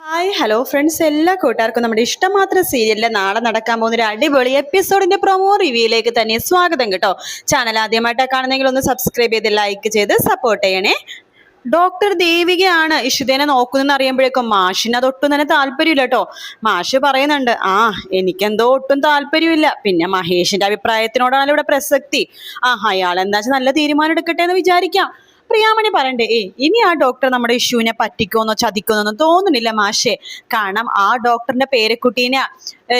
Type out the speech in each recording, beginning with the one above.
Hi hello friends എല്ലാ കൂട്ടുകാർക്കും നമ്മുടെ ഇഷ്ടമാത്ര സീരിയലിലെ നാളെ നടക്കാൻ പോകുന്ന ഒരു അടിപൊളി എപ്പിസോഡിന്റെ പ്രൊമോ റിവ്യൂയിലേക്ക് തന്നെ സ്വാഗതം കേട്ടോ. ചാനൽ ആദ്യമായിട്ടാണ് കാണുന്നെങ്കിൽ ഒന്ന് സബ്സ്ക്രൈബ് ചെയ്ത് ലൈക്ക് ചെയ്ത് സപ്പോർട്ട് ചെയ്യണേ. ഡോക്ടർ ദേവികയാണ് ഇഷുദേനെ നോക്കുന്നതെന്ന് അറിയുമ്പോഴേക്കും മാഷിന് അതൊട്ടും തന്നെ താല്പര്യമില്ല കേട്ടോ. മാഷ് പറയുന്നുണ്ട് ആ എനിക്കെന്തോ ഒട്ടും താല്പര്യമില്ല. പിന്നെ മഹേഷിന്റെ അഭിപ്രായത്തിനോടാണ് ഇവിടെ പ്രസക്തി. ആ അയാൾ എന്താ വെച്ചാൽ നല്ല തീരുമാനം എടുക്കട്ടെ എന്ന് വിചാരിക്കാം. പ്രിയാമണി പറയണ്ടേ ഏ ഇനി ആ ഡോക്ടർ നമ്മുടെ ഇഷ്യൂവിനെ പറ്റിക്കോന്നോ ചതിക്കോന്നോ തോന്നുന്നില്ല മാഷെ. കാരണം ആ ഡോക്ടറിന്റെ പേരക്കുട്ടീനെ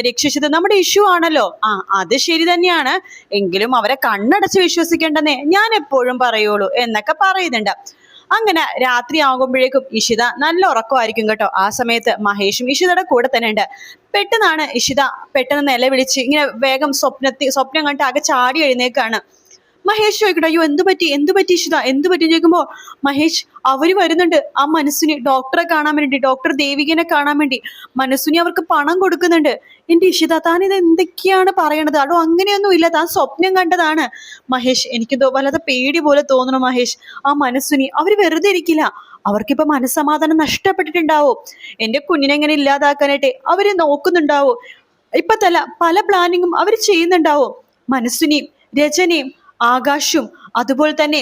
രക്ഷിച്ചത് നമ്മുടെ ഇഷ്യൂ ആണല്ലോ. ആ അത് ശരി തന്നെയാണ്. എങ്കിലും അവരെ കണ്ണടച്ച് വിശ്വസിക്കേണ്ടെന്നേ ഞാൻ എപ്പോഴും പറയുള്ളൂ എന്നൊക്കെ പറയുന്നുണ്ട്. അങ്ങനെ രാത്രി ആകുമ്പോഴേക്കും ഇഷിത നല്ല ഉറക്കമായിരിക്കും കേട്ടോ. ആ സമയത്ത് മഹേഷും ഇഷിതയുടെ കൂടെ തന്നെ ഉണ്ട്. പെട്ടെന്നാണ് ഇഷിത പെട്ടെന്ന് നിലവിളിച്ച് ഇങ്ങനെ വേഗം സ്വപ്നത്തിൽ സ്വപ്നം കണ്ട് ആകെ ചാടി എഴുന്നേക്കാണ് മഹേഷ് ചോദിക്കട്ടെ അയ്യോ എന്ത് പറ്റി? എന്ത് പറ്റി ഇഷിത? എന്ത് പറ്റി? ചോദിക്കുമ്പോ മഹേഷ് അവർ വരുന്നുണ്ട്. ആ മനസ്സിന് ഡോക്ടറെ കാണാൻ വേണ്ടി ഡോക്ടർ ദേവികനെ കാണാൻ വേണ്ടി. മനസ്സിന് അവർക്ക് പണം കൊടുക്കുന്നുണ്ട്. എന്റെ ഇഷിത താൻ ഇത് എന്തൊക്കെയാണ് പറയണത്? അതോ അങ്ങനെയൊന്നും ഇല്ല. താൻ സ്വപ്നം കണ്ടതാണ്. മഹേഷ് എനിക്ക് വല്ലാതെ പേടി പോലെ തോന്നണം മഹേഷ്. ആ മനസ്സിനി അവർ വെറുതെ ഇരിക്കില്ല. അവർക്കിപ്പൊ മനസ്സമാധാനം നഷ്ടപ്പെട്ടിട്ടുണ്ടാവും. എന്റെ കുഞ്ഞിനെ എങ്ങനെ ഇല്ലാതാക്കാനായിട്ട് അവർ നോക്കുന്നുണ്ടാവും. ഇപ്പൊ തല പല പ്ലാനിങ്ങും അവർ ചെയ്യുന്നുണ്ടാവോ. മനസ്സിനെയും രചനയും ആകാശും അതുപോലെ തന്നെ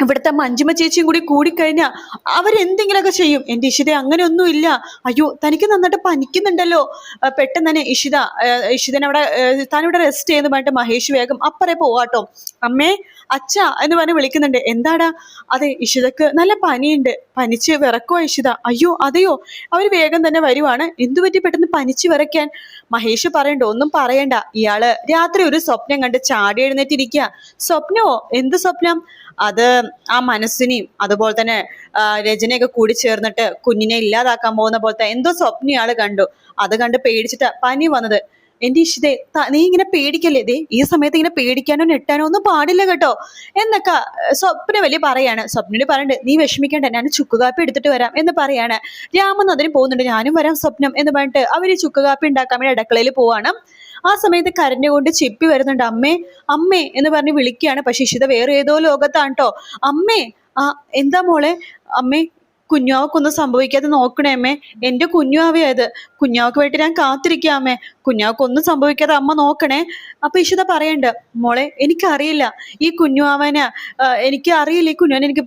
ഇവിടുത്തെ മഞ്ജുമ ചേച്ചിയും കൂടി കൂടിക്കഴിഞ്ഞാൽ അവരെന്തെങ്കിലുമൊക്കെ ചെയ്യും. എന്റെ ഇഷിത അങ്ങനെയൊന്നും ഇല്ല അയ്യോ തനിക്ക് നന്നായിട്ട് പനിക്കുന്നുണ്ടല്ലോ. പെട്ടെന്ന് തന്നെ ഇഷിത ഇഷിതനവിടെ താനിവിടെ റെസ്റ്റ് ചെയ്യുന്ന പറഞ്ഞിട്ട് മഹേഷ് വേഗം അപ്പറേ പോവാട്ടോ. അമ്മേ അച്ഛ എന്ന് പറഞ്ഞ് വിളിക്കുന്നുണ്ട്. എന്താടാ? അതെ ഇഷിതക്ക് നല്ല പനിയുണ്ട്. പനിച്ച് വിറക്കുവാ ഇഷിത. അയ്യോ അതെയോ? അവർ വേഗം തന്നെ വരുവാണ്. എന്തു പറ്റി പെട്ടെന്ന് പനിച്ച് വിറയ്ക്കാൻ? മഹേഷ് പറയണ്ട ഒന്നും പറയണ്ട. ഇയാൾ രാത്രി ഒരു സ്വപ്നം കണ്ട് ചാടി എഴുന്നേറ്റിരിക്കുക സ്വപ്നമോ എന്ത് സ്വപ്നം? അത് ആ മനസ്സിനെയും അതുപോലെ തന്നെ രചനയൊക്കെ കൂടി ചേർന്നിട്ട് കുഞ്ഞിനെ ഇല്ലാതാക്കാൻ പോകുന്ന പോലത്തെ എന്തോ സ്വപ്നം ഇയാൾ കണ്ടു. അത് കണ്ട് പേടിച്ചിട്ട് പനി വന്നത്. എന്റെ ഇഷിതേ നീ ഇങ്ങനെ പേടിക്കല്ലേ? ദേ ഈ സമയത്ത് ഇങ്ങനെ പേടിക്കാനോ നെട്ടാനോ ഒന്നും പാടില്ല കേട്ടോ. എന്നൊക്കെ സ്വപ്ന വലിയ പറയാണ്. സ്വപ്നയോട് പറയണ്ട് നീ വിഷമിക്കണ്ട ഞാൻ ചുക്കുകാപ്പി എടുത്തിട്ട് വരാം എന്ന് പറയാണ്. രാമൻ അതിന് പോകുന്നുണ്ട് ഞാനും വരാം സ്വപ്നം എന്ന് പറഞ്ഞിട്ട് അവർ ചുക്കുകാപ്പി ഉണ്ടാക്കാൻ വേണ്ടി അടുക്കളയിൽ പോവാണ്. ആ സമയത്ത് കരഞ്ഞുകൊണ്ട് ചിപ്പി വരുന്നുണ്ട് അമ്മേ അമ്മേ എന്ന് പറഞ്ഞ് വിളിക്കുകയാണ്. പക്ഷെ ഇഷിത വേറെ ഏതോ ലോകത്താണ് കേട്ടോ. അമ്മേ ആ എന്താ മോളെ? അമ്മേ കുഞ്ഞാവക്കൊന്നും സംഭവിക്കാതെ നോക്കണേ അമ്മേ. കുഞ്ഞാവയത് കുഞ്ഞാവക്ക് വേണ്ടി ഞാൻ കാത്തിരിക്കാമേ കുഞ്ഞാവക്കൊന്നും സംഭവിക്കാതെ അമ്മ നോക്കണേ. അപ്പൊ ഇഷിത പറയണ്ട മോളെ എനിക്കറിയില്ല. ഈ കുഞ്ഞുവാവനെ എനിക്ക് അറിയില്ല ഈ കുഞ്ഞുവാൻ എനിക്ക്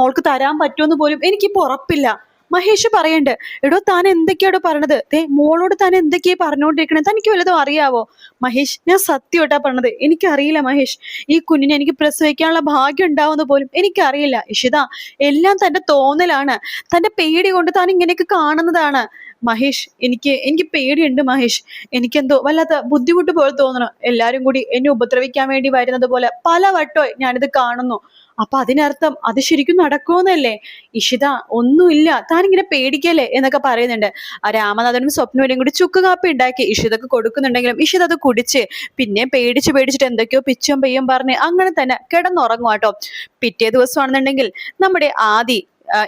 മോൾക്ക് തരാൻ പറ്റുമെന്ന് പോലും എനിക്കിപ്പോ ഉറപ്പില്ല. മഹേഷ് പറയണ്ട് എടോ താൻ എന്തൊക്കെയാടോ പറഞ്ഞത് ദേ മോളോട് താൻ എന്തൊക്കെയാ പറഞ്ഞുകൊണ്ടിരിക്കണേ തനിക്ക് വല്ലതും അറിയാവോ? മഹേഷ് ഞാൻ സത്യമായിട്ടാ പറഞ്ഞത് എനിക്കറിയില്ല മഹേഷ്. ഈ കുഞ്ഞിനെ എനിക്ക് പ്രസവിക്കാനുള്ള ഭാഗ്യം ഉണ്ടാവുന്ന പോലും എനിക്കറിയില്ല. ഇഷിത എല്ലാം തന്റെ തോന്നലാണ്. തന്റെ പേടി കൊണ്ട് താൻ ഇങ്ങനെയൊക്കെ കാണുന്നതാണ്. മഹേഷ് എനിക്ക് എനിക്ക് പേടിയുണ്ട് മഹേഷ്. എനിക്കെന്തോ വല്ലാത്ത ബുദ്ധിമുട്ട് പോലെ തോന്നണം. എല്ലാരും കൂടി എന്നെ ഉപദ്രവിക്കാൻ വേണ്ടി വരുന്നത് പോലെ പല വട്ടമായി ഞാനിത് കാണുന്നു. അപ്പൊ അതിനർത്ഥം അത് ശരിക്കും നടക്കുമെന്നല്ലേ? ഇഷിത ഒന്നുമില്ല. താനിങ്ങനെ പേടിക്കല്ലേ എന്നൊക്കെ പറയുന്നുണ്ട്. ആ രാമനാഥനും സ്വപ്നവരും കൂടി ചുക്ക് കാപ്പി ഉണ്ടാക്കി ഇഷിതക്ക് കൊടുക്കുന്നുണ്ടെങ്കിലും ഇഷിത അത് കുടിച്ച് പിന്നെ പേടിച്ച് പേടിച്ചിട്ട് എന്തൊക്കെയോ പിച്ചും പെയ്യും പറഞ്ഞ് അങ്ങനെ തന്നെ കിടന്നുറങ്ങും കേട്ടോ പിറ്റേ ദിവസമാണെന്നുണ്ടെങ്കിൽ നമ്മുടെ ആദി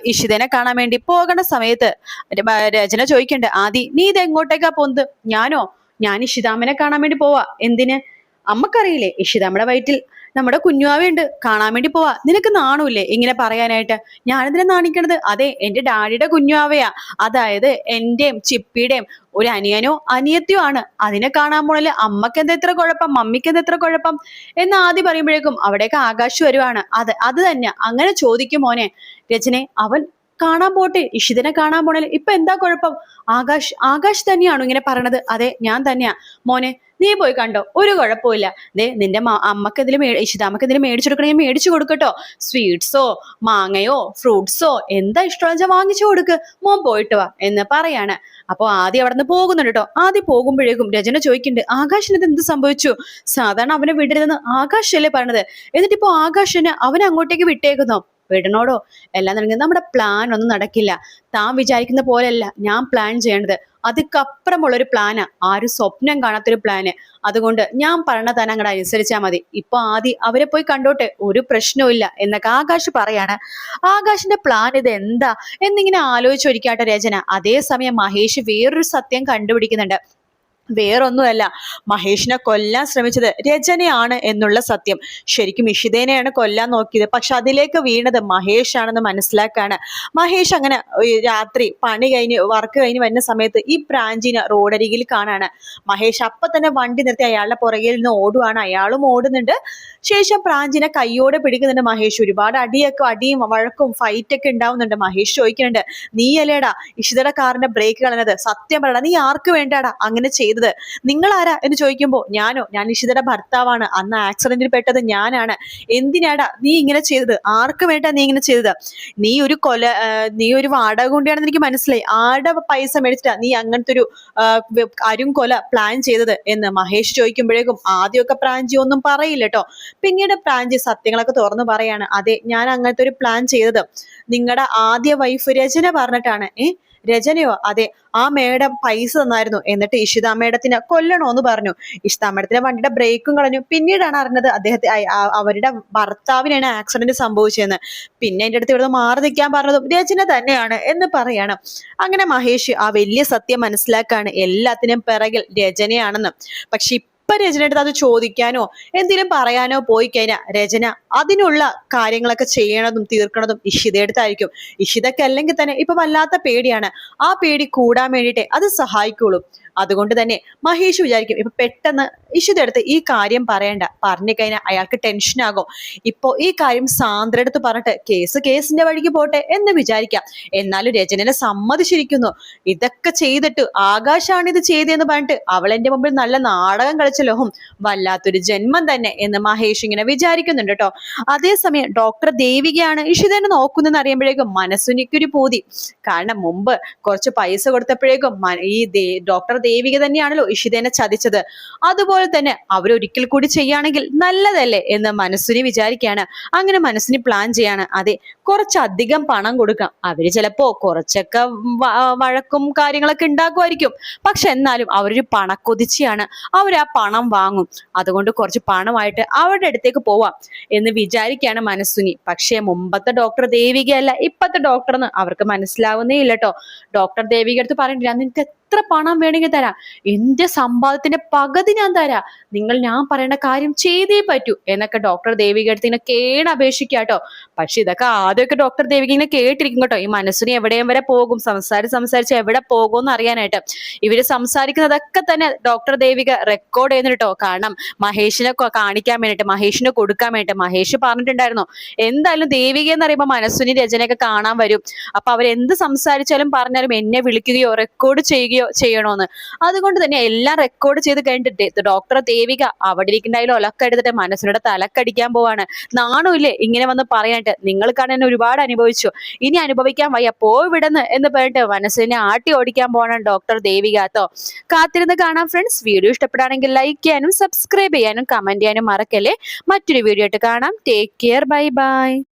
ഇഷിതനെ കാണാൻ വേണ്ടി പോകണ സമയത്ത് രചന ചോദിക്കണ്ട് ആദി നീ ഇത് എങ്ങോട്ടേക്കാ പോകുന്നത് ഞാനോ? ഞാൻ ഇഷിതാമ്മനെ കാണാൻ വേണ്ടി പോവാ. എന്തിന്? അമ്മക്കറിയില്ലേ ഇഷിതാമ്മയുടെ വയറ്റിൽ നമ്മുടെ കുഞ്ഞുവാവയുണ്ട്. കാണാൻ വേണ്ടി പോവാ. നിനക്ക് നാണൂല്ലേ ഇങ്ങനെ പറയാനായിട്ട്? ഞാനെന്തിനാ നാണിക്കണത്? അതെ എന്റെ ഡാഡിയുടെ കുഞ്ഞുവാവയാ. അതായത് എന്റെയും ചിപ്പിയുടെയും ഒരു അനിയനോ അനിയത്തിയോ ആണ്. അതിനെ കാണാൻ പോണല്ലേ അമ്മയ്ക്ക് എന്താ ഇത്ര കുഴപ്പം? മമ്മിക്ക് എന്താ ഇത്ര കുഴപ്പം? എന്ന് ആദ്യം പറയുമ്പോഴേക്കും അവിടേക്ക് ആകാശ് വരുവാണ്. അത് അത് തന്നെ അങ്ങനെ ചോദിക്കും മോനെ രചനെ അവൻ കാണാൻ പോട്ടെ ഇഷിതനെ കാണാൻ പോണല്ലേ ഇപ്പൊ എന്താ കുഴപ്പം? ആകാശ് ആകാശ് തന്നെയാണോ ഇങ്ങനെ പറയണത്? അതെ ഞാൻ തന്നെയാ. മോനെ നീ പോയി കണ്ടോ? ഒരു കുഴപ്പമില്ല ദേ നിന്റെ അമ്മയ്ക്ക് ഇതിൽ ഇഷിതാമ്മക്ക് ഇതിൽ മേടിച്ചു കൊടുക്കണേ മേടിച്ചു കൊടുക്കട്ടോ. സ്വീറ്റ്സോ മാങ്ങയോ ഫ്രൂട്ട്സോ എന്താ ഇഷ്ടമെന്ന് വാങ്ങിച്ചു കൊടുക്ക്. മോൻ പോയിട്ട് വാ എന്ന് പറയാണ്. അപ്പൊ ആദ്യം അവിടെ നിന്ന് പോകുന്നുണ്ട് കേട്ടോ. ആദ്യം പോകുമ്പോഴേക്കും രചന ചോദിക്കുന്നുണ്ട് ആകാശിന് ഇത് എന്ത് സംഭവിച്ചു? സാധാരണ അവനെ വിടരുതെന്ന് ആകാശല്ലേ പറഞ്ഞത് എന്നിട്ടിപ്പോ ആകാശന് അവനെ അങ്ങോട്ടേക്ക് വിട്ടേക്കുന്നോ? വിടണോടോ? എല്ലാം നടക്കുന്നത് നമ്മുടെ പ്ലാൻ ഒന്നും നടക്കില്ല. താൻ വിചാരിക്കുന്ന പോലെയല്ല ഞാൻ പ്ലാൻ ചെയ്യേണ്ടത്. അതിക്കപ്പുറമുള്ള ഒരു പ്ലാനാ ആരും സ്വപ്നം കാണാത്തൊരു പ്ലാന് അതുകൊണ്ട് ഞാൻ പറഞ്ഞ തന്നെ അങ്ങോട്ട് അനുസരിച്ചാൽ മതി. ഇപ്പൊ ആദ്യം അവരെ പോയി കണ്ടോട്ടെ. ഒരു പ്രശ്നവും എന്നൊക്കെ ആകാശ് പറയാണ്. ആകാശിന്റെ പ്ലാൻ ഇത് എന്താ? എന്നിങ്ങനെ ആലോചിച്ചൊരിക്കാട്ടെ രചന. അതേസമയം മഹേഷ് വേറൊരു സത്യം കണ്ടുപിടിക്കുന്നുണ്ട്. വേറൊന്നുമല്ല. മഹേഷിനെ കൊല്ലാൻ ശ്രമിച്ചത് രചനയാണ് എന്നുള്ള സത്യം. ശരിക്കും ഇഷിതേനെയാണ് കൊല്ലാൻ നോക്കിയത്. പക്ഷെ അതിലേക്ക് വീണത് മഹേഷ് ആണെന്ന് മനസ്സിലാക്കാണ്. മഹേഷ് അങ്ങനെ രാത്രി പണി കഴിഞ്ഞ് വർക്ക് കഴിഞ്ഞ് വരുന്ന സമയത്ത് ഈ പ്രാഞ്ചിനെ റോഡരികിൽ കാണാണ്. മഹേഷ് അപ്പൊ തന്നെ വണ്ടി നിർത്തി അയാളുടെ പുറകിൽ നിന്ന് ഓടുവാണ്. അയാളും ഓടുന്നുണ്ട്. ശേഷം പ്രാഞ്ചിനെ കയ്യോടെ പിടിക്കുന്നുണ്ട് മഹേഷ്. ഒരുപാട് അടിയൊക്കെ അടിയും വഴക്കും ഫൈറ്റ് ഒക്കെ ഉണ്ടാവുന്നുണ്ട്. മഹേഷ് ചോദിക്കുന്നുണ്ട് നീ അല്ലേടാ ഇഷിതയുടെ കാറിന്റെ ബ്രേക്ക് കളഞ്ഞത്? സത്യം പറയടാ നീ ആർക്ക് വേണ്ടാടാ? അങ്ങനെ ചെയ്തത്. നിങ്ങൾ ആരാ എന്ന് ചോദിക്കുമ്പോൾ ഞാനോ? ഞാൻ നിഷിതയുടെ ഭർത്താവാണ്. അന്ന് ആക്സിഡന്റിൽ പെട്ടത് ഞാനാണ്. എന്തിനാടാ നീ ഇങ്ങനെ ചെയ്തത്? ആർക്ക് വേണ്ടാ നീ ഇങ്ങനെ ചെയ്തത്? നീ ഒരു കൊല നീ ഒരു വാടക കൊണ്ടിയാണെന്ന് എനിക്ക് മനസ്സിലായി. ആടെ പൈസ മേടിച്ചിട്ടാ നീ അങ്ങനത്തെ ഒരു അരും കൊല പ്ലാൻ ചെയ്തത് എന്ന് മഹേഷ് ചോദിക്കുമ്പോഴേക്കും ആദ്യമൊക്കെ പ്രാഞ്ചി ഒന്നും പറയില്ല കേട്ടോ പിന്നീട് പ്രാഞ്ചി സത്യങ്ങളൊക്കെ തുറന്നു പറയാണ്. അതെ ഞാൻ അങ്ങനത്തെ ഒരു പ്ലാൻ ചെയ്തത്. നിങ്ങളുടെ ആദ്യ വൈഫ് രചന പറഞ്ഞിട്ടാണ്. ഏ രചനയോ അതെ ആ മേഡം പൈസ തന്നായിരുന്നു. എന്നിട്ട് ഇഷിത മേഡത്തിനെ കൊല്ലണോന്ന് പറഞ്ഞു. ഇഷിത മേഡത്തിന്റെ വണ്ടിയുടെ ബ്രേക്കും കളഞ്ഞു. പിന്നീടാണ് അറിഞ്ഞത് അദ്ദേഹത്തെ അവരുടെ ഭർത്താവിനാണ് ആക്സിഡന്റ് സംഭവിച്ചതെന്ന്. പിന്നെ എന്റെ അടുത്ത് ഇവിടെ മാറി നിൽക്കാൻ പറഞ്ഞതും രചന തന്നെയാണ് എന്ന് പറയാണ്. അങ്ങനെ മഹേഷ് ആ വലിയ സത്യം മനസ്സിലാക്കാണ് എല്ലാത്തിനും പിറകിൽ രചനയാണെന്ന് പക്ഷെ ഇപ്പൊ രചനയുടെ അത് ചോദിക്കാനോ എന്തെങ്കിലും പറയാനോ പോയി കഴിഞ്ഞാൽ രചന അതിനുള്ള കാര്യങ്ങളൊക്കെ ചെയ്യണതും തീർക്കണതും ഇഷിതയെടുത്തായിരിക്കും ഇഷിതക്ക് അല്ലെങ്കിൽ തന്നെ ഇപ്പൊ വല്ലാത്ത പേടിയാണ്. ആ പേടി കൂടാൻ വേണ്ടിയിട്ട് അത് സഹായിക്കുള്ളൂ. അതുകൊണ്ട് തന്നെ മഹേഷ് വിചാരിക്കും ഇപ്പൊ പെട്ടെന്ന് ഇഷിതെടുത്ത് ഈ കാര്യം പറയണ്ട. പറഞ്ഞു കഴിഞ്ഞാൽ അയാൾക്ക് ടെൻഷനാകും ഇപ്പോ ഈ കാര്യം സാന്ദ്ര അടുത്ത് പറഞ്ഞിട്ട് കേസ് കേസിന്റെ വഴിക്ക് പോട്ടെ എന്ന് വിചാരിക്കാം. എന്നാലും രചനനെ സമ്മതിച്ചിരിക്കുന്നു. ഇതൊക്കെ ചെയ്തിട്ട് ആകാശാണ് ഇത് ചെയ്തതെന്ന് പറഞ്ഞിട്ട് അവൾ എന്റെ മുമ്പിൽ നല്ല നാടകം കളിച്ചല്ലോ ഹും വല്ലാത്തൊരു ജന്മം തന്നെ എന്ന് മഹേഷ് ഇങ്ങനെ വിചാരിക്കുന്നുണ്ട് കേട്ടോ. അതേസമയം ഡോക്ടർ ദേവികയാണ് ഇഷിതനെ നോക്കുന്നതെന്ന് അറിയുമ്പോഴേക്കും മനസ്സുനിക്കൊരു പൂതി. കാരണം മുമ്പ് കുറച്ച് പൈസ കൊടുത്തപ്പോഴേക്കും ഈ ഡോക്ടർ ദേവിക തന്നെയാണല്ലോ ഇഷിതനെ ചതിച്ചത്. അതുപോലെ തന്നെ അവരൊരിക്കൽ കൂടി ചെയ്യുകയാണെങ്കിൽ നല്ലതല്ലേ എന്ന് മനസ്സിന് വിചാരിക്കുകയാണ്. അങ്ങനെ മനസ്സിന് പ്ലാൻ ചെയ്യാണ്. അതെ കുറച്ചധികം പണം കൊടുക്കാം. അവർ ചിലപ്പോ കുറച്ചൊക്കെ വഴക്കും കാര്യങ്ങളൊക്കെ ഉണ്ടാക്കുമായിരിക്കും. പക്ഷെ എന്നാലും അവരൊരു പണക്കൊതിച്ചിയാണ്. അവർ ആ പണം വാങ്ങും. അതുകൊണ്ട് കുറച്ച് പണമായിട്ട് അവരുടെ അടുത്തേക്ക് പോവാം എന്ന് വിചാരിക്കുകയാണ് മനസ്സുനി. പക്ഷേ മുമ്പത്തെ ഡോക്ടർ ദേവികയല്ല ഇപ്പത്തെ ഡോക്ടർ എന്ന് അവർക്ക് മനസ്സിലാവുന്നേ ഇല്ല കേട്ടോ ഡോക്ടർ ദേവിക അടുത്ത് പറഞ്ഞിട്ടില്ല നിനക്ക് എത്ര പണം വേണമെങ്കിൽ തരാം? എന്റെ സമ്പാദത്തിന്റെ പകുതി ഞാൻ തരാം. നിങ്ങൾ ഞാൻ പറയേണ്ട കാര്യം ചെയ്തേ പറ്റൂ. എന്നൊക്കെ ഡോക്ടർ ദേവിക അടുത്ത് ഇങ്ങനെ കേട് അപേക്ഷിക്കുക കേട്ടോ പക്ഷെ ഇതൊക്കെ ആദ്യമൊക്കെ ഡോക്ടർ ദേവിക ഇങ്ങനെ കേട്ടിരിക്കും കേട്ടോ ഈ മനസ്സിന് എവിടെയും വരെ പോകും സംസാരിച്ച് സംസാരിച്ച് എവിടെ പോകും എന്ന് അറിയാനായിട്ട്. ഇവർ സംസാരിക്കുന്നതൊക്കെ തന്നെ ഡോക്ടർ ദേവിക റെക്കോർഡ് ചെയ്യുന്നുണ്ട് കേട്ടോ. കാരണം മഹേഷിനെ കാണിക്കാൻ വേണ്ടിയിട്ട് മഹേഷിന് കൊടുക്കാൻ വേണ്ടിയിട്ട് മഹേഷ് പറഞ്ഞിട്ടുണ്ടായിരുന്നു. എന്തായാലും ദേവിക എന്ന് പറയുമ്പോൾ മനസ്സുനി രചനയൊക്കെ കാണാൻ വരും. അപ്പൊ അവരെന്ത് സംസാരിച്ചാലും പറഞ്ഞാലും എന്നെ വിളിക്കുകയോ റെക്കോർഡ് ചെയ്യുകയോ ചെയ്യണോന്ന്. അതുകൊണ്ട് തന്നെ എല്ലാം റെക്കോർഡ് ചെയ്ത് കഴിഞ്ഞിട്ട് ഡോക്ടർ ദേവിക അവിടെ ഇരിക്കുന്നുണ്ടായാലും ഒലക്ക എടുത്തിട്ട് മനസ്സിനോട് തലക്കടിക്കാൻ പോവാണ്. നാണുമില്ലേ ഇങ്ങനെ വന്ന് പറയാനായിട്ട് നിങ്ങൾക്കാണ് എന്നെ ഒരുപാട് അനുഭവിച്ചു. ഇനി അനുഭവിക്കാൻ വയ്യ പോയി വിടുന്ന് എന്ന് പറഞ്ഞിട്ട് മനസ്സിനെ ആട്ടി ഓടിക്കാൻ പോവാണ് ഡോക്ടർ ദേവിക കാത്തിരുന്ന് കാണാം ഫ്രണ്ട്സ് വീഡിയോ ഇഷ്ടപ്പെടുകയാണെങ്കിൽ ലൈക്ക് ചെയ്യാനും സബ്സ്ക്രൈബ് ചെയ്യാനും കമന്റ് ചെയ്യാനും മറക്കല്ലേ? മറ്റൊരു വീഡിയോ ആയിട്ട് കാണാം. Take care bye bye